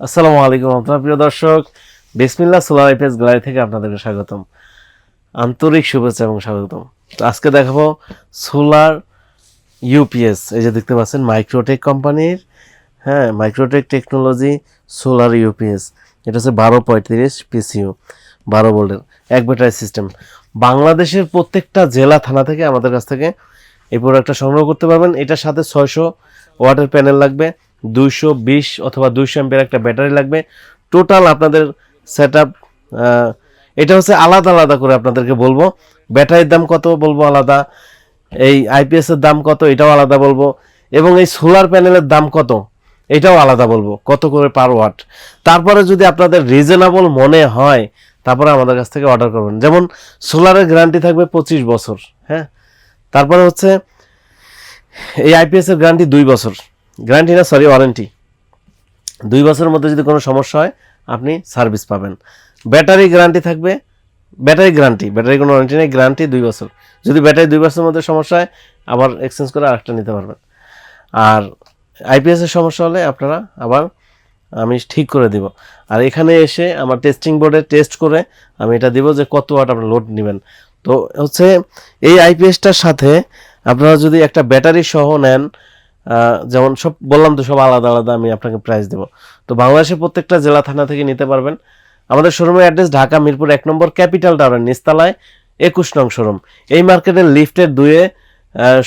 আসসালামু আলাইকুম আপনার প্রিয় দর্শক। বিসমিল্লাহ সোলার আইপিএস গ্যালারি থেকে আপনাদেরকে স্বাগতম। আন্তরিক শুভেচ্ছা এবং স্বাগতম। তো আজকে দেখাবো সোলার ইউপিএস। এই যে দেখতে পাচ্ছেন, মাইক্রোটেক কোম্পানির হ্যাঁ মাইক্রোটেক টেকনোলজি সোলার ইউপিএস। এটা হচ্ছে বারো পঁয়ত্রিশ পিসিউ বারো ভোল্টের, এক ব্যাটারি সিস্টেম। বাংলাদেশের প্রত্যেকটা জেলা, থানা থেকে আমাদের কাছ থেকে এই প্রোডাক্টটা সংগ্রহ করতে পারবেন। এটার সাথে ছয়শো ওয়াটের প্যানেল লাগবে। দুইশো বিশ অথবা দুইশো এমপের একটা ব্যাটারি লাগবে। টোটাল আপনাদের সেট এটা হচ্ছে আলাদা আলাদা করে আপনাদেরকে বলব। ব্যাটারির দাম কত বলব আলাদা, এই আইপিএস এর দাম কত এটাও আলাদা বলব, এবং এই সোলার প্যানেলের দাম কত এটাও আলাদা বলব, কত করে পার ওয়াট তারপরে যদি আপনাদের রিজনেবল মনে হয়, তারপরে আমাদের কাছ থেকে অর্ডার করবেন। যেমন সোলারের গ্যারান্টি থাকবে পঁচিশ বছর হ্যাঁ? তারপরে হচ্ছে এই আইপিএস এর গ্যারান্টি দুই বছর। গ্যারান্টি না সরি ওয়ারেন্টি দুই বছরের মধ্যে যদি কোনো সমস্যা হয়, আপনি সার্ভিস পাবেন। ব্যাটারি গ্যারান্টি থাকবে ব্যাটারি গ্যারান্টি ব্যাটারি কোনো ওয়ারেন্টি নেই গ্যারান্টি দুই বছর। যদি ব্যাটারি দুই বছরের মধ্যে সমস্যা হয়, আবার এক্সচেঞ্জ করে আরেকটা নিতে পারবেন। আর আইপিএসের সমস্যা হলে আপনারা আবার আমি ঠিক করে দিব। আর এখানে এসে আমার টেস্টিং বোর্ডে টেস্ট করে আমি এটা দিব যে কত ওয়াট আপনার লোড নেবেন। তো হচ্ছে এই আইপিএসটার সাথে আপনারা যদি একটা ব্যাটারি সহ নেন যেমন সব বললাম তো সব আলাদা আলাদা, আমি আপনাকে প্রাইস দেব। তো বাংলাদেশের প্রত্যেকটা জেলা থানা থেকে নিতে পারবেন। আমাদের শোরুমের অ্যাড্রেস ঢাকা, মিরপুর এক নম্বর ক্যাপিটাল টাওয়ার নিস্তালায়, একুশ নং শোরুম এই মার্কেটের লিফটের দুয়ে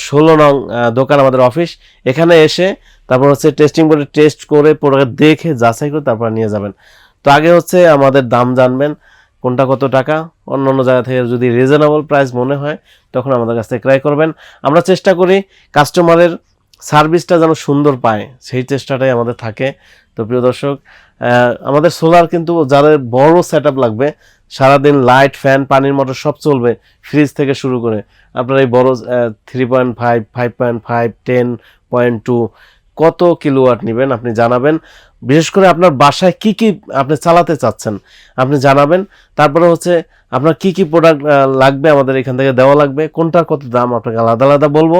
ষোলো নং দোকান আমাদের অফিস এখানে এসে তারপর হচ্ছে টেস্টিং বোর্ডে টেস্ট করে প্রোডাক্ট দেখে, যাচাই করে তারপর নিয়ে যাবেন। তো আগে হচ্ছে আমাদের দাম জানবেন, কোনটা কত টাকা। অন্য অন্য জায়গা থেকে যদি রিজনেবল প্রাইস মনে হয়, তখন আমাদের কাছ থেকে ক্রয় করবেন। আমরা চেষ্টা করি কাস্টমারের সার্ভিসটা যেন সুন্দর পায়, সেই চেষ্টাটাই আমাদের থাকে। তো প্রিয় দর্শক আমাদের সোলার কিন্তু যাদের বড় সেট লাগবে, সারাদিন লাইট ফ্যান পানির মোটর সব চলবে ফ্রিজ থেকে শুরু করে আপনার এই বড় three point five five point five ten point two কত কিলোওয়াট নেবেন আপনি জানাবেন। বিশেষ করে আপনার বাসায় কি কি আপনি চালাতে চাচ্ছেন, আপনি জানাবেন। তারপরে হচ্ছে আপনার কি কি প্রোডাক্ট লাগবে আমাদের এখান থেকে দেওয়া লাগবে, কোনটার কত দাম আপনাকে আলাদা আলাদা বলব।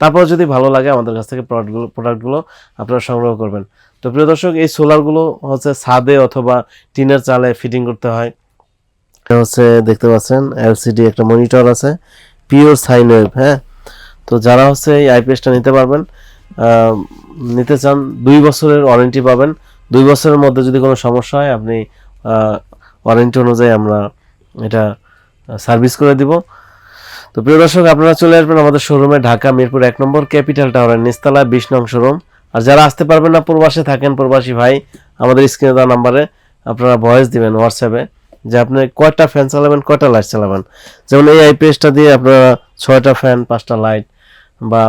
তারপর যদি ভালো লাগে আমাদের কাছ থেকে প্রোডাক্টগুলো প্রোডাক্টগুলো আপনারা সংগ্রহ করবেন। তো প্রিয় দর্শক, এই সোলারগুলো হচ্ছে ছাদে অথবা টিনের চালে ফিটিং করতে হয়। হচ্ছে দেখতে পাচ্ছেন এলসিডি একটা মনিটর আছে পিওর সাইন ওয়েভ হ্যাঁ? তো যারা হচ্ছে এই আইপিএসটা নিতে পারবেন নিতে চান, দুই বছরের ওয়ারেন্টি পাবেন। দুই বছরের মধ্যে যদি কোনো সমস্যা হয়, আপনি ওয়ারেন্টি অনুযায়ী আমরা এটা সার্ভিস করে দিব। তো প্রিয় দর্শক, আপনারা চলে আসবেন আমাদের শোরুমে ঢাকা মিরপুর এক নম্বর ক্যাপিটাল টাওয়ারের নিস্তালা বিশ নং শোরুম আর যারা আসতে পারবেন না, প্রবাসে থাকেন, প্রবাসী ভাই, আমাদের স্ক্রিনে দেওয়া নাম্বারে আপনারা ভয়েস দিবেন হোয়াটসঅ্যাপে যে আপনি কয়টা ফ্যান চালাবেন, কয়টা লাইট চালাবেন। যেমন এই আইপিএসটা দিয়ে আপনারা ছয়টা ফ্যান পাঁচটা লাইট বা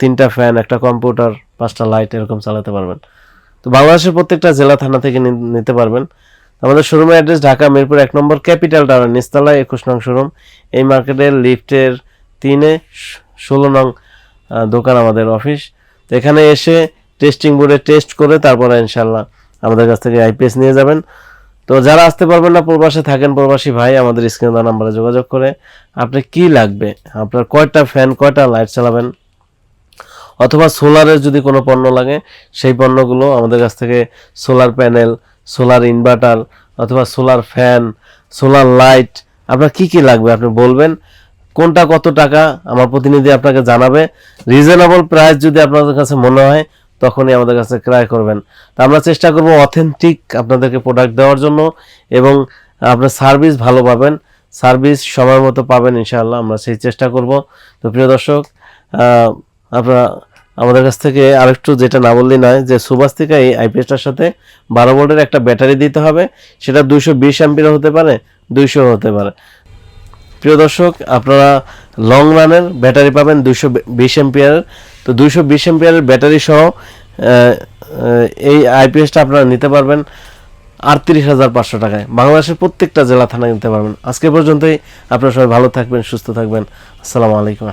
তিনটা ফ্যান একটা কম্পিউটার পাঁচটা লাইট এরকম চালাতে পারবেন। তো বাংলাদেশের প্রত্যেকটা জেলা, থানা থেকে নিতে পারবেন। আমাদের শোরুমের অ্যাড্রেস ঢাকা, মিরপুর এক নম্বর ক্যাপিটাল টাওয়ার নিস্তালায় একুশ নং শোরুম এই মার্কেটের লিফটের তিনে ষোলো নং দোকান আমাদের অফিস তো এখানে এসে টেস্টিং বোর্ডে টেস্ট করে তারপরে ইনশাল্লাহ আমাদের কাছ থেকে আইপিএস নিয়ে যাবেন। তো যারা আসতে পারবেন না, প্রবাসে থাকেন, প্রবাসী ভাই, আমাদের স্ক্রিনে নাম্বারে যোগাযোগ করে। আপনি কি লাগবে? আপনার কয়টা ফ্যান কয়টা লাইট চালাবেন? অথবা সোলারের যদি কোনো পণ্য লাগে, সেই পণ্যগুলো আমাদের কাছ থেকে সোলার প্যানেল, সোলার ইনভার্টার, অথবা সোলার ফ্যান, সোলার লাইট, আপনার কি কি লাগবে আপনি বলবেন। কোনটা কত টাকা, আমার প্রতিনিধি আপনাকে জানাবে। রিজনেবল প্রাইস যদি আপনাদের কাছে মনে হয়, তখনই আমাদের কাছে ক্রয় করবেন। তা আমরা চেষ্টা করব অথেন্টিক আপনাদেরকে প্রোডাক্ট দেওয়ার জন্য এবং আপনার সার্ভিস ভালো পাবেন। সার্ভিস সময় মতো পাবেন, ইনশাআল্লাহ আমরা সেই চেষ্টা করব। তো প্রিয় দর্শক আপনারা আমাদের কাছ থেকে আরেকটু যেটা না বললেই নয়, যে সুবাস থেকে এই আইপিএসটার সাথে বারো ভোল্টের একটা ব্যাটারি দিতে হবে। সেটা দুইশো বিশ অ্যাম্পিয়ার হতে পারে, দুইশো হতে পারে। প্রিয় দর্শক, আপনারা লং রানের ব্যাটারি পাবেন দুইশো বিশ এম্পিয়ারের তো দুইশো বিশ এম্পিয়ারের ব্যাটারি সহ এই আইপিএসটা আপনারা নিতে পারবেন আটত্রিশ হাজার পাঁচশো টাকায়। বাংলাদেশের প্রত্যেকটা জেলা থানা নিতে পারবেন। আজকে পর্যন্তই, আপনারা সবাই ভালো থাকবেন, সুস্থ থাকবেন। আসসালামু আলাইকুম।